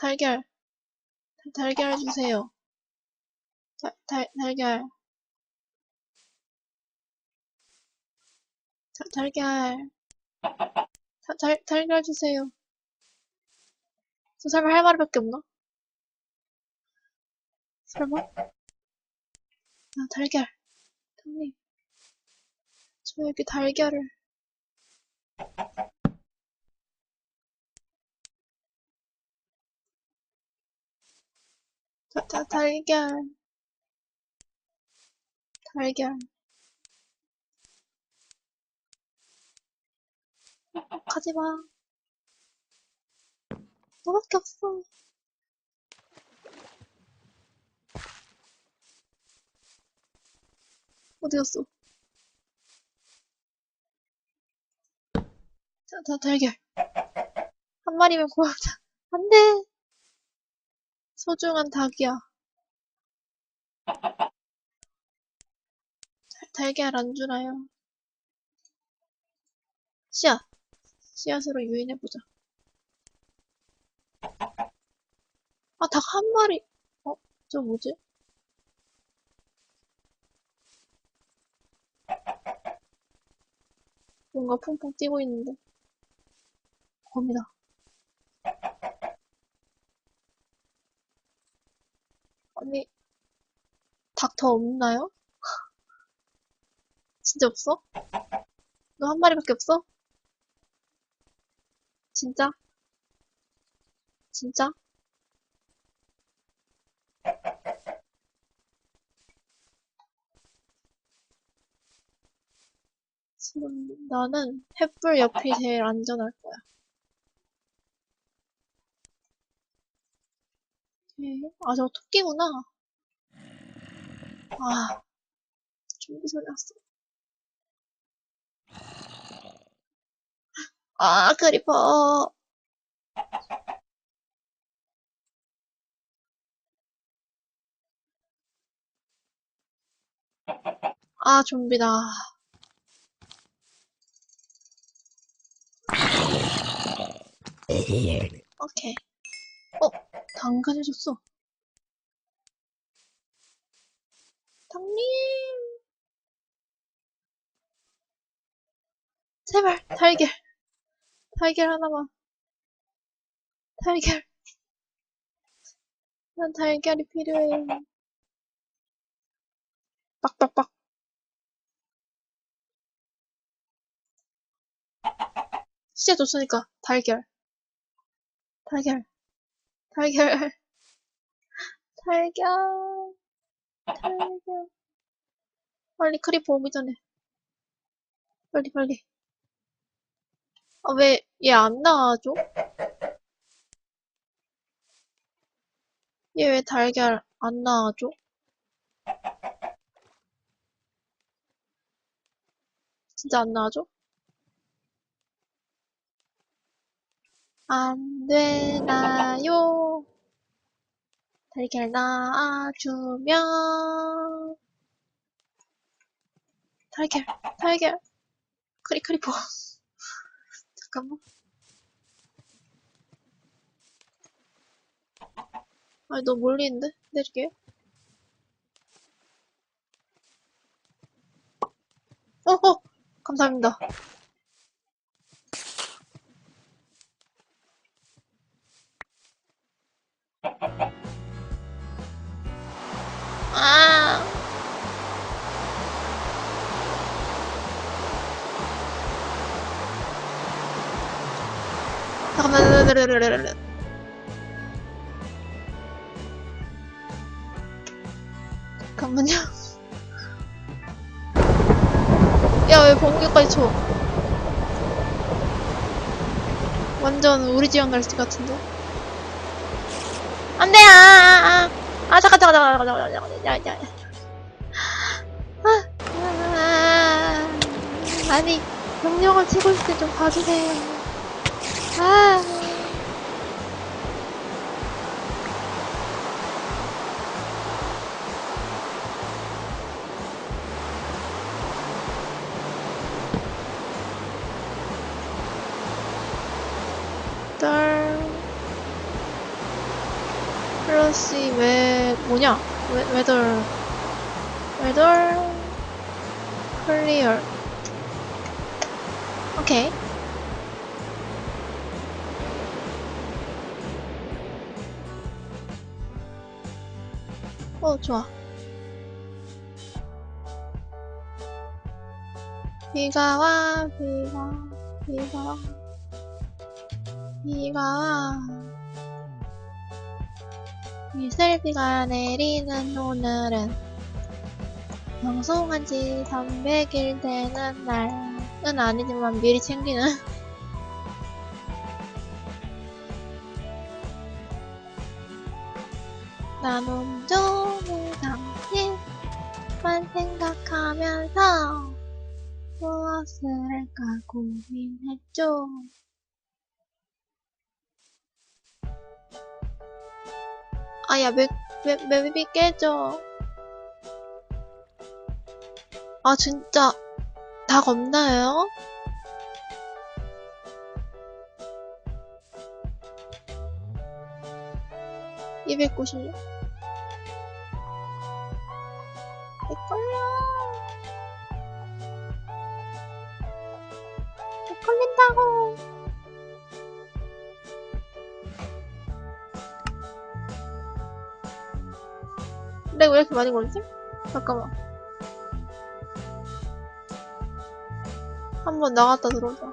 달걀. 달- 달걀 주세요. 달, 달, 달걀. 달, 달걀. 달, 달, 달걀 주세요. 저 설마 할 말밖에 없나? 설마? 아, 달걀. 형님. 저 여기 달걀을. 다, 다, 달걀. 달걀. 가지 마. 너밖에 없어. 어디 갔어? 자, 자, 달걀. 한 마리면 고맙다. 안 돼! 소중한 닭이야. 달, 달걀 안 주나요? 씨앗. 씨앗으로 유인해보자. 아, 닭 한 마리. 어? 저 뭐지? 뭔가 퐁퐁 뛰고 있는데. 겁니다. 아니, 닭더 없나요? 진짜 없어? 너 한 마리밖에 없어? 진짜? 진짜? 지금 나는 횃불 옆이 제일 안전할 거야. 오케이. 아, 저거 토끼구나. 아, 좀비 소리 났어. 아, 크리퍼. 아, 좀비다. 오케이. 어, 당근을 줬어. 당님! 제발, 달걀. 달걀 하나만. 달걀. 난 달걀이 필요해. 빡빡빡. 씨앗 줬으니까, 달걀. 달걀. 달걀. 달걀. 달걀. 빨리 크리퍼 오기 전에. 빨리, 빨리. 아, 왜, 얘 안 나와줘? 얘 왜 달걀 안 나와줘? 진짜 안 나와줘? 안 되나요? 달걀 낳아주면 달걀, 달걀. 크리, 크리퍼. 잠깐만. 아니, 너무 멀리 있는데? 내릴게요. 어, 어! 감사합니다. 잠깐만. 잠깐만요. 야, 왜 번개까지 쳐? 완전 우리 지역 날씨 같은데? 안 돼, 아, 아, 아. 아, 잠깐, 잠깐, 잠깐, 잠깐, 잠깐, 잠깐, 잠깐. 아, 아, 아니, 명령을 치고 있을 때 좀 봐주세요. 아. 딸. accuracy 왜 뭐냐? 웨, whether whether clear. 오케이. 어, 좋아. 비가 와, 비가, 비가 와, 비가 와. 이슬비가 내리는 오늘은 방송한 지 300일 되는 날은 아니지만 미리 챙기는 난 온종일 당신만 생각하면서 무엇을 할까 고민했죠. 아야 맵, 맵, 맵이 깨져. 아 진짜 닭 없나요? (296) 헷갈려 헷갈린다고 내가 왜 이렇게 많이 걸리지? 잠깐만 한번 나갔다 들어오자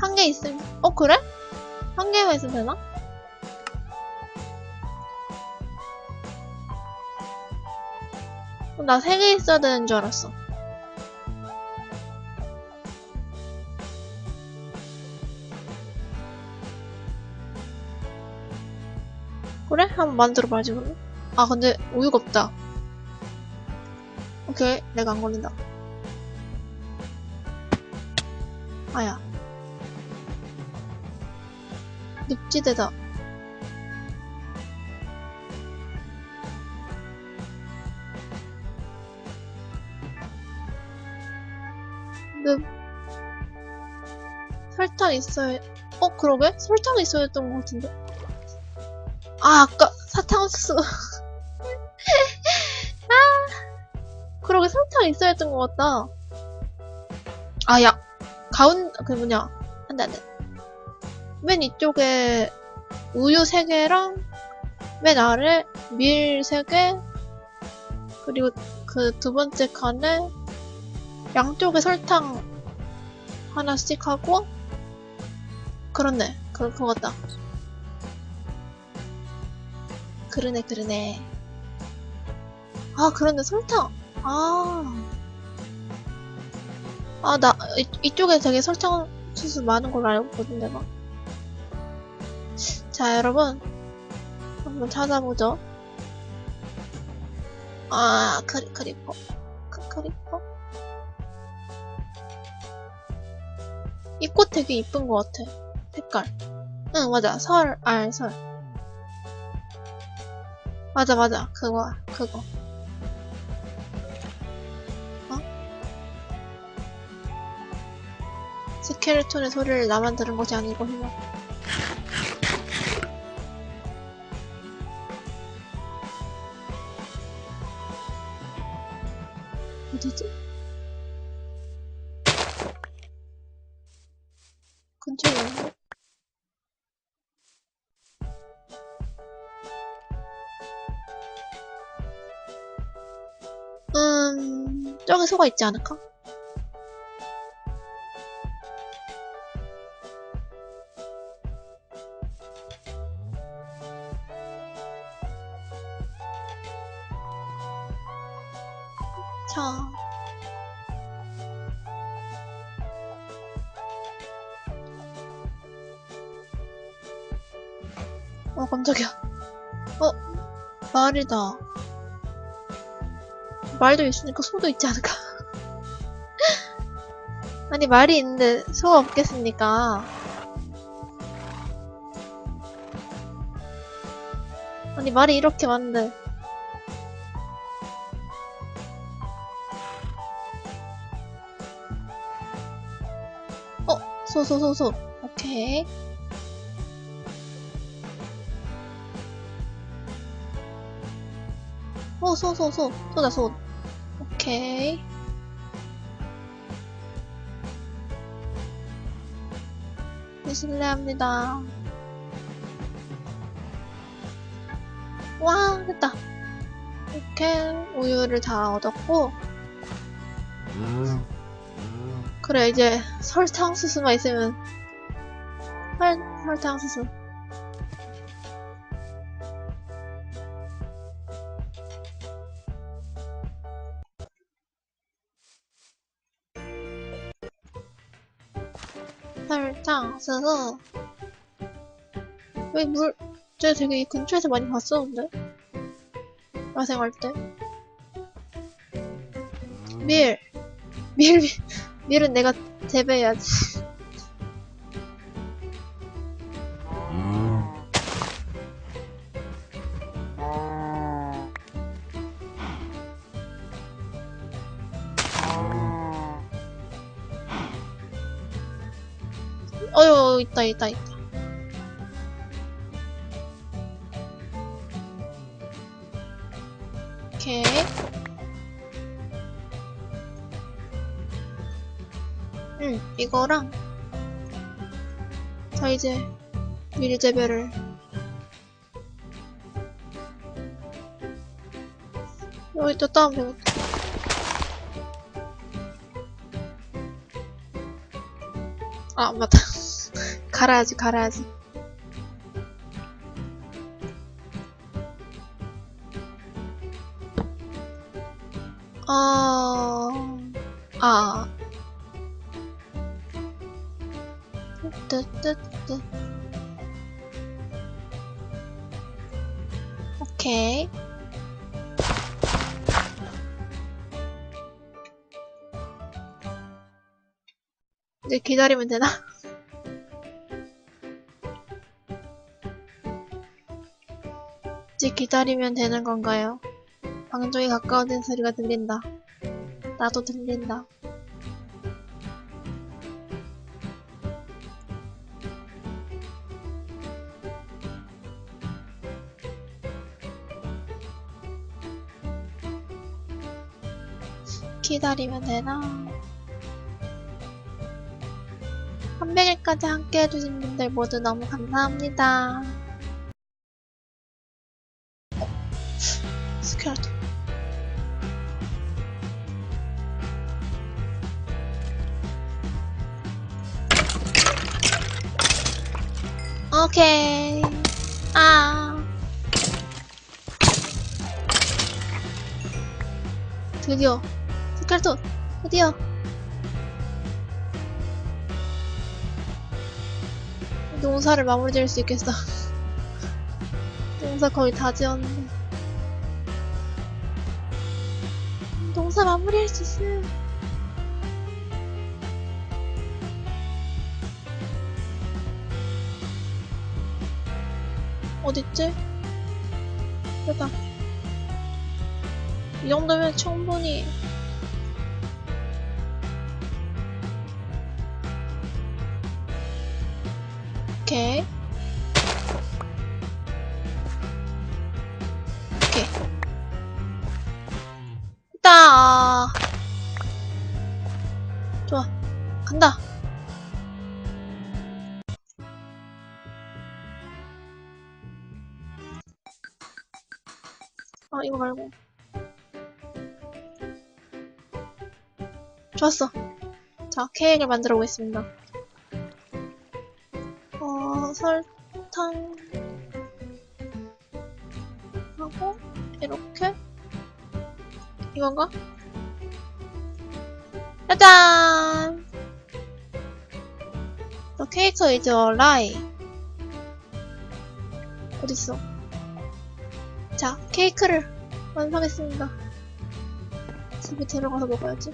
한 개 있으면 어 그래? 한 개만 있으면 되나? 어, 나세 개 있어야 되는 줄 알았어 그래? 한번 만들어봐야지 그러면. 아 근데 우유가 없다. 오케이. 내가 안 걸린다. 아야. 늪지대다. 늪. 설탕 있어야 어 그러게? 설탕 있어야 했던 것 같은데 아 아까 사탕수수. 아 그러게 설탕 있어야 했던 것 같다. 아야 가운 그 뭐냐. 안돼 안돼. 맨 이쪽에 우유 3개랑 맨 아래 밀 3개 그리고 그 두 번째 칸에 양쪽에 설탕 하나씩 하고 그렇네. 그, 그거 같다 그러네 그러네 아 그런데 설탕 아 아, 나, 이, 이쪽에 되게 설탕 수수 많은 걸로 알고 있거든, 내가. 자, 여러분. 한번 찾아보죠. 아, 크리, 크리퍼. 크, 크리퍼. 이 꽃 되게 이쁜 것 같아. 색깔. 응, 맞아. 설, 알, 설. 맞아, 맞아. 그거, 그거. 스켈레톤의 소리를 나만 들은 것이 아니고 희망. 소가 있지 않을까? 자. 어, 깜짝이야. 어, 말이다. 말도 있으니까 소도 있지 않을까? 아니 말이 있는데 소가 없겠습니까? 아니 말이 이렇게 많은데 어! 소소소소 오케이 어! 소소소 소다 소 오케이 실례합니다. 와, 됐다. 이렇게 우유를 다 얻었고, 그래, 이제 설탕 수수만 있으면, 설, 설탕 수수. 설탕 수수. 왜 물, 쟤 되게 이 근처에서 많이 봤었는데? 야생할 때. 밀. 밀, 밀. 밀은 내가 재배해야지. 어휴, 있다, 있다, 있다. 오케이. 응, 이거랑. 자, 이제, 밀재배를. 여기 또 따면 되겠다. 아, 맞다. 갈아야지, 갈아야지. 어, 아. 뜨뜨뜨. 오케이. 이제 기다리면 되나? 이제 기다리면 되는 건가요? 방종이 가까워진 소리가 들린다. 나도 들린다. 기다리면 되나? 300일까지 함께 해주신 분들 모두 너무 감사합니다. 드디어. 스켈레톤. 드디어. 농사를 마무리 지을 수 있겠어. 농사 거의 다 지었는데. 농사 마무리 할 수 있어. 어딨지? 여기다. 이 정도면 충분히 오케이. 오케이. 있다. 좋아. 간다. 아, 이거 말고. 좋았어. 자, 케이크를 만들어 보겠습니다. 어, 설탕 하고 이렇게 이건가? 짜잔! The cake is alive. 어딨어? 자, 케이크를 완성했습니다. 집에 데려가서 먹어야지.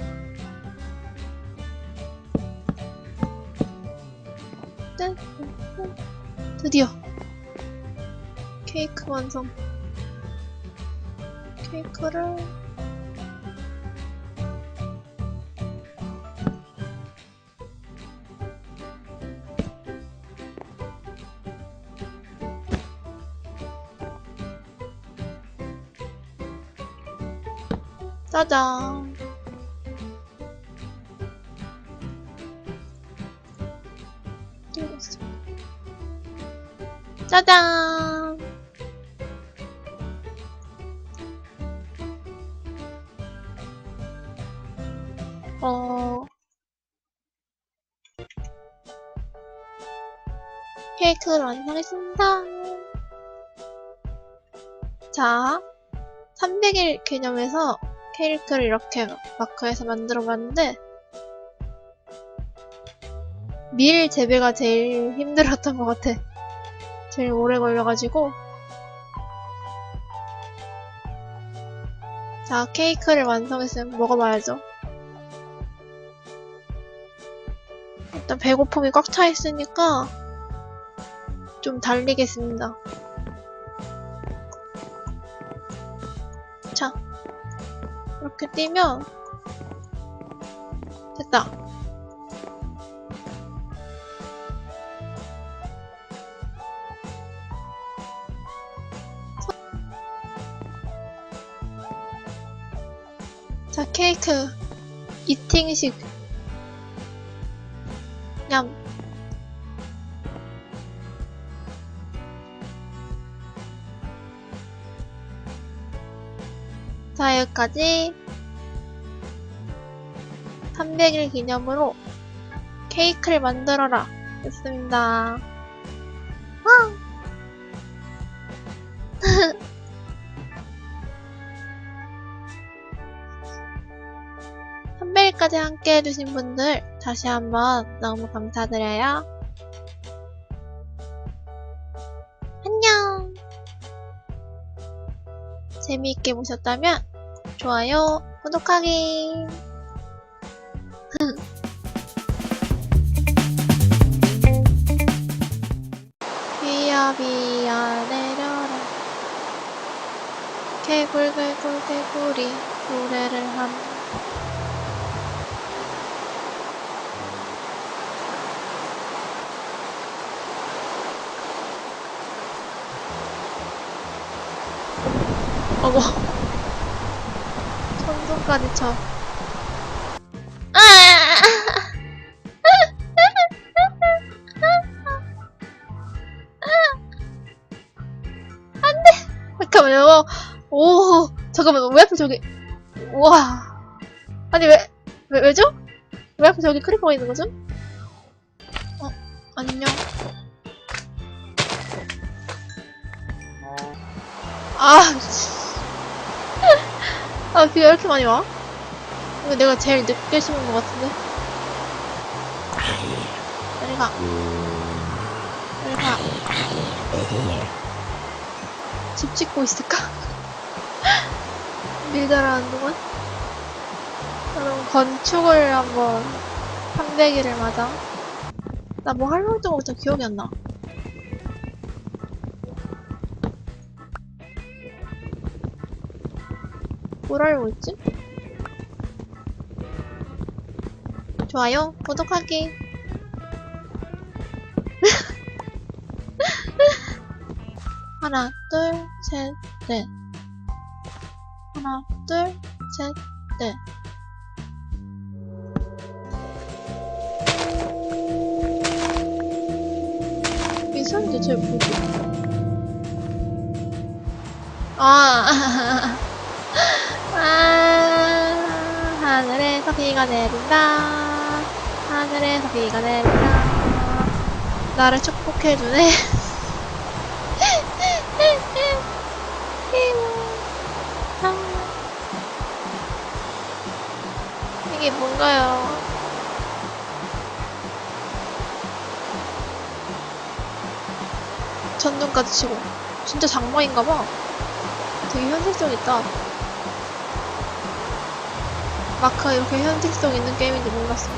케이크 완성. 케이크를 짜잔. 띄웠어. 짜잔. 케이크를 완성했습니다. 자, 300일 기념해서 케이크를 이렇게 마크해서 만들어 봤는데, 밀 재배가 제일 힘들었던 것 같아. 제일 오래 걸려가지고. 자, 케이크를 완성했으면 먹어봐야죠. 일단 배고픔이 꽉 차 있으니까 좀 달리겠습니다. 자, 이렇게 뛰면 됐다. 자, 케이크 이팅식 자, 여기까지 300일 기념으로 케이크를 만들어라 했습니다. 와! 300일까지 함께 해주신 분들 다시 한번 너무 감사드려요. 안녕! 재미있게 보셨다면 좋아요, 구독하기! 비야 비야 내려라. 개굴 개굴 개굴이 노래를 함. 어머 천둥까지 쳐 아! 잠깐만요. 오, 잠깐만, 왜 앞에 저기, 우와. 아니, 왜, 왜, 왜죠? 왜 앞에 저기 크리퍼가 있는 거죠? 어, 안녕. 아, 씨. 아, 비가 이렇게 많이 와? 이거 내가 제일 늦게 심은 것 같은데? 빨리 가. 빨리 가. 집 짓고 있을까? 밀자라는 동안? 그럼 건축을 한번 300일을 맞아. 나뭐할 활동가 진짜 기억이 안 나. 뭘 알고 있지? 좋아요, 구독하기. 하나, 둘, 셋, 넷. 하나, 둘, 셋, 넷. 이 소리 대체 뭐지? 아, 아, 비가 내린다. 하늘에서 비가 내린다. 나를 축복해주네. 이게 뭔가요? 전등까지 치고 진짜 장마인가봐 되게 현실성 있다 마크가 이렇게 현실성 있는 게임인지 몰랐어